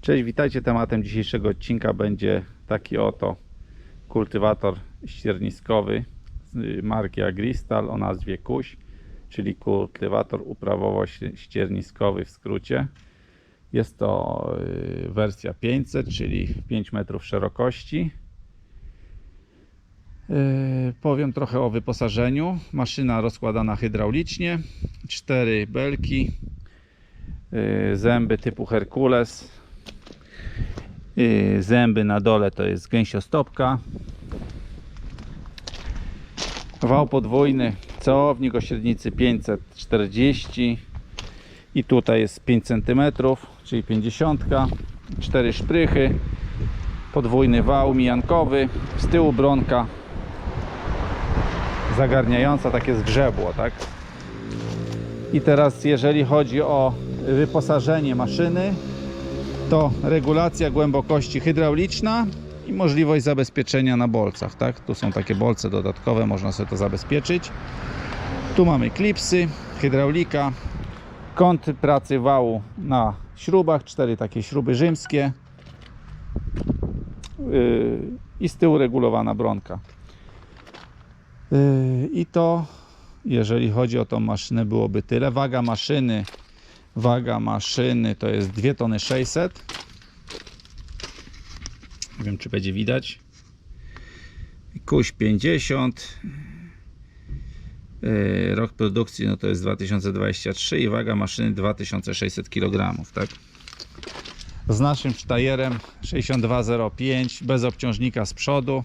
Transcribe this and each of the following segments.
Cześć, witajcie. Tematem dzisiejszego odcinka będzie taki oto kultywator ścierniskowy z marki Agristal o nazwie Kuś, czyli kultywator uprawowo-ścierniskowy w skrócie. Jest to y, wersja 500, czyli 5 metrów szerokości. Yy, Powiem trochę o wyposażeniu. Maszyna rozkładana hydraulicznie, cztery belki, zęby typu Herkules, zęby na dole to jest gęsiostopka, wał podwójny, ceownik o średnicy 540 i tutaj jest 5 cm, czyli 50, cztery szprychy, podwójny wał mijankowy, z tyłu bronka zagarniająca takie zgrzebło, tak? I teraz jeżeli chodzi o wyposażenie maszyny, to regulacja głębokości hydrauliczna i możliwość zabezpieczenia na bolcach, tak? Tu są takie bolce dodatkowe, można sobie to zabezpieczyć. Tu mamy klipsy, hydraulika, kąt pracy wału na śrubach, cztery takie śruby rzymskie yy, i z tyłu regulowana bronka. Yy, I to, jeżeli chodzi o tą maszynę, byłoby tyle. Waga maszyny, waga maszyny to jest 2 tony 600. Nie wiem, czy będzie widać. Kuś 50. Yy, Rok produkcji no to jest 2023 i waga maszyny 2600 kg, tak? Z naszym sztajerem 6205 bez obciążnika z przodu.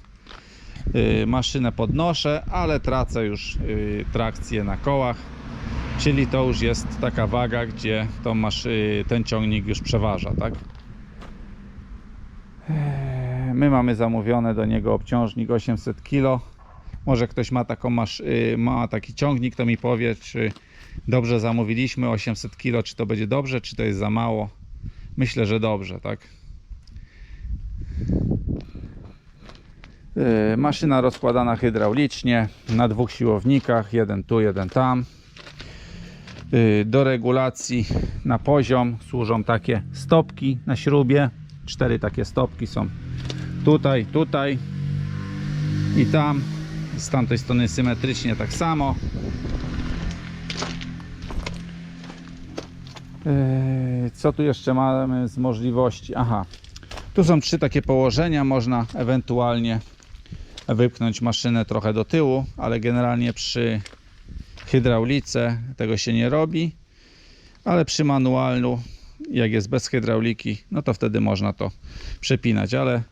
Yy, maszynę podnoszę, ale tracę już yy, trakcję na kołach, czyli to już jest taka waga, gdzie tą maszy, ten ciągnik już przeważa, tak? Yy, My mamy zamówione do niego obciążnik 800 kg. Może ktoś ma, taką masz, yy, ma taki ciągnik, to mi powie, czy dobrze zamówiliśmy 800 kg, czy to będzie dobrze, czy to jest za mało. Myślę, że dobrze, tak? Yy, Maszyna rozkładana hydraulicznie na dwóch siłownikach, jeden tu, jeden tam. Yy, Do regulacji na poziom służą takie stopki na śrubie. Cztery takie stopki są tutaj, tutaj i tam. Z tamtej strony symetrycznie tak samo. Yy, Co tu jeszcze mamy z możliwości? Aha, tu są trzy takie położenia. Można ewentualnie wypchnąć maszynę trochę do tyłu, ale generalnie przy hydraulice tego się nie robi. Ale przy manualu, jak jest bez hydrauliki, no to wtedy można to przepinać. Ale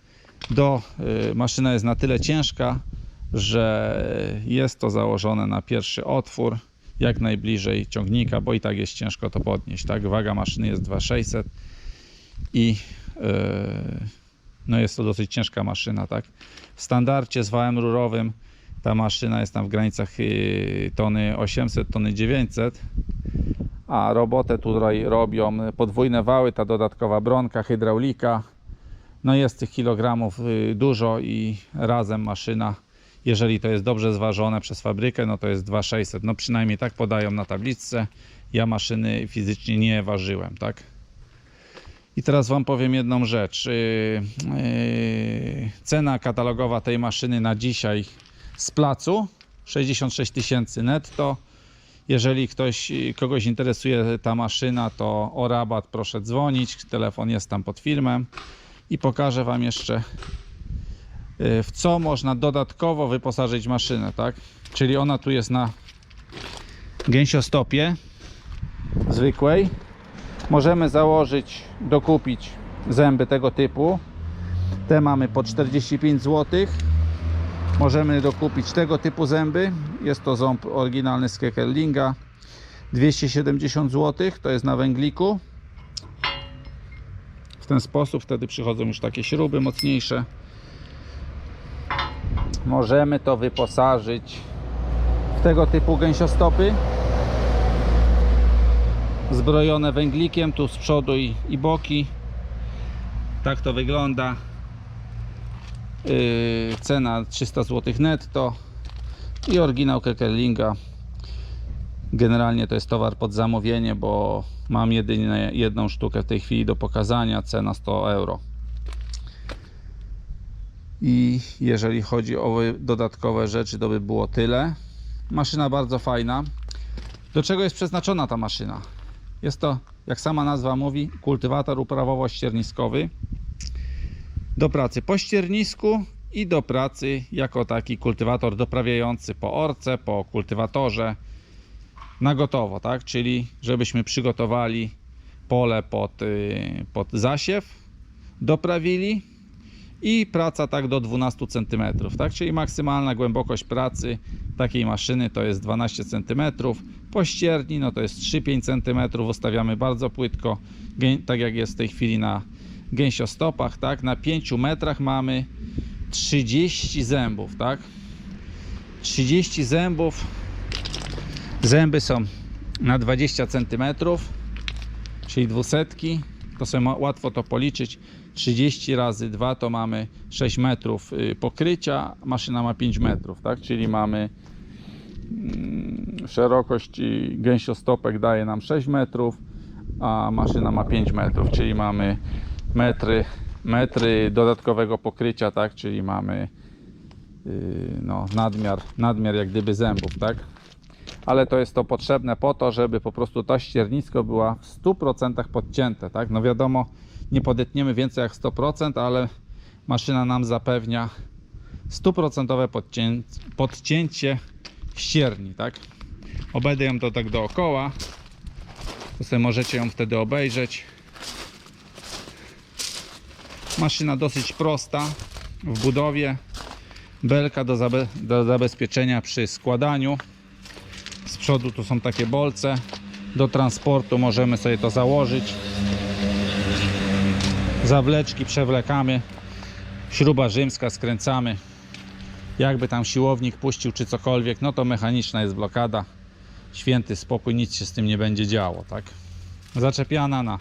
do y, maszyna jest na tyle ciężka, że jest to założone na pierwszy otwór, jak najbliżej ciągnika, bo i tak jest ciężko to podnieść. Tak, waga maszyny jest 2600 i yy, no jest to dosyć ciężka maszyna, tak. W standardzie z wałem rurowym ta maszyna jest tam w granicach yy, tony 800, tony 900, a robotę tutaj robią podwójne wały, ta dodatkowa bronka, hydraulika. No jest tych kilogramów yy, dużo i razem maszyna, jeżeli to jest dobrze zważone przez fabrykę, no to jest 2600. No przynajmniej tak podają na tabliczce. Ja maszyny fizycznie nie ważyłem, tak? I teraz Wam powiem jedną rzecz. Yy, cena katalogowa tej maszyny na dzisiaj z placu 66 tysięcy netto. Jeżeli ktoś, yy, kogoś interesuje ta maszyna, to o rabat proszę dzwonić. Telefon jest tam pod filmem i pokażę Wam jeszcze yy, w co można dodatkowo wyposażyć maszynę, tak? Czyli ona tu jest na gęsiostopie zwykłej możemy założyć, dokupić zęby tego typu. Te mamy po 45 zł. Możemy dokupić tego typu zęby. Jest to ząb oryginalny z Kekerlinga. 270 zł. To jest na węgliku. W ten sposób wtedy przychodzą już takie śruby mocniejsze. Możemy to wyposażyć w tego typu gęsiostopy zbrojone węglikiem tu z przodu i, i boki tak to wygląda yy, cena 300 zł netto i oryginał Kekerlinga generalnie to jest towar pod zamówienie bo Mam jedynie jedną sztukę w tej chwili do pokazania, cena 100 euro. I jeżeli chodzi o dodatkowe rzeczy, to by było tyle. Maszyna bardzo fajna. Do czego jest przeznaczona ta maszyna? Jest to, jak sama nazwa mówi, kultywator uprawowo-ścierniskowy do pracy po ściernisku i do pracy jako taki kultywator doprawiający po orce, po kultywatorze na gotowo, tak? Czyli żebyśmy przygotowali pole pod, y, pod zasiew, doprawili i praca tak do 12 cm, tak? Czyli maksymalna głębokość pracy takiej maszyny to jest 12 cm. Po ścierni no to jest 3-5 cm. Ustawiamy bardzo płytko, tak jak jest w tej chwili na gęsiostopach, tak? Na 5 metrach mamy 30 zębów, tak? 30 zębów. Zęby są na 20 cm, czyli dwusetki. To sobie łatwo to policzyć. 30 razy 2 to mamy 6 metrów y, pokrycia, maszyna ma 5 metrów, tak? Czyli mamy mm, szerokość gęsiostopek daje nam 6 metrów, a maszyna ma 5 metrów, czyli mamy metry, metry dodatkowego pokrycia, tak? Czyli mamy yy, no, nadmiar, nadmiar jak gdyby zębów, tak? ale to jest to potrzebne po to, żeby po prostu ta ściernisko była w 100% podcięte, tak? No wiadomo, nie podetniemy więcej jak 100%, ale maszyna nam zapewnia 100% podcię podcięcie ścierni, tak? Obejdę ją to tak dookoła, to sobie możecie ją wtedy obejrzeć. Maszyna dosyć prosta w budowie, belka do, zabe do zabezpieczenia przy składaniu. Z przodu tu są takie bolce. Do transportu możemy sobie to założyć. Zawleczki przewlekamy. Śruba rzymska skręcamy. Jakby tam siłownik puścił czy cokolwiek, no to mechaniczna jest blokada. Święty spokój, nic się z tym nie będzie działo, tak? Zaczepiana na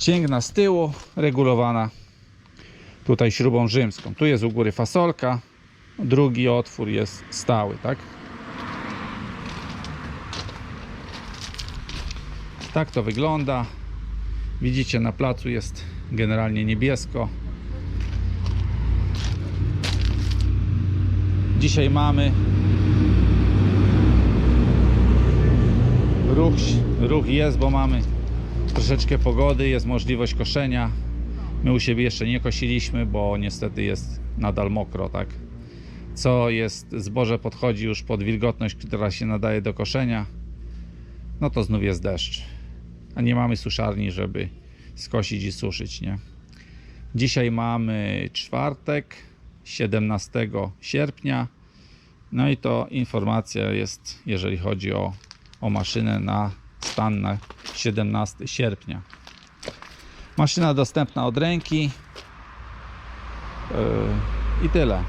cięgna z tyłu, regulowana tutaj śrubą rzymską. Tu jest u góry fasolka, drugi otwór jest stały, tak? Tak to wygląda. Widzicie, na placu jest generalnie niebiesko. Dzisiaj mamy ruch, ruch jest, bo mamy troszeczkę pogody, jest możliwość koszenia. My u siebie jeszcze nie kosiliśmy, bo niestety jest nadal mokro, tak? Co jest, zboże podchodzi już pod wilgotność, która się nadaje do koszenia, no to znów jest deszcz. A nie mamy suszarni, żeby skosić i suszyć, nie? Dzisiaj mamy czwartek, 17 sierpnia. No i to informacja jest, jeżeli chodzi o, o maszynę na stan na 17 sierpnia. Maszyna dostępna od ręki. Yy, I tyle.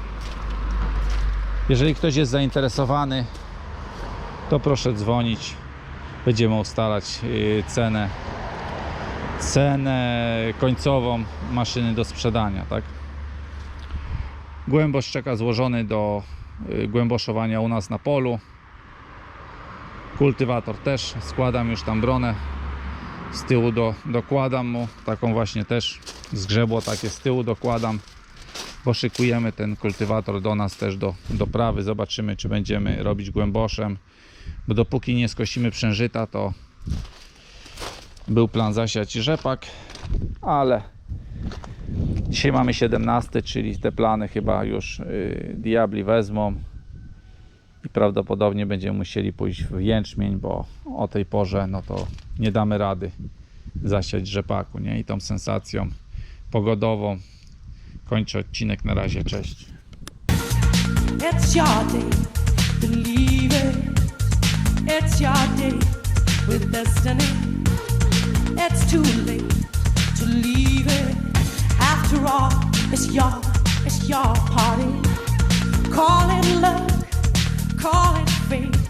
Jeżeli ktoś jest zainteresowany, to proszę dzwonić. Będziemy ustalać yy, cenę cenę końcową maszyny do sprzedania, tak? Głębosz czeka złożony do y, głęboszowania u nas na polu. Kultywator też. Składam już tam bronę. Z tyłu do, dokładam mu. Taką właśnie też zgrzebło takie z tyłu dokładam. Bo szykujemy ten kultywator do nas też do, do prawy. Zobaczymy czy będziemy robić głęboszem. Bo dopóki nie skosimy przężyta to był plan zasiać rzepak. Ale dzisiaj mamy 17 czyli te plany chyba już yy, diabli wezmą i prawdopodobnie będziemy musieli pójść w jęczmień, bo o tej porze no to nie damy rady zasiać rzepaku, nie? I tą sensacją pogodową kończę odcinek na razie, cześć. After all, it's your, it's your party. Luck, call it fate.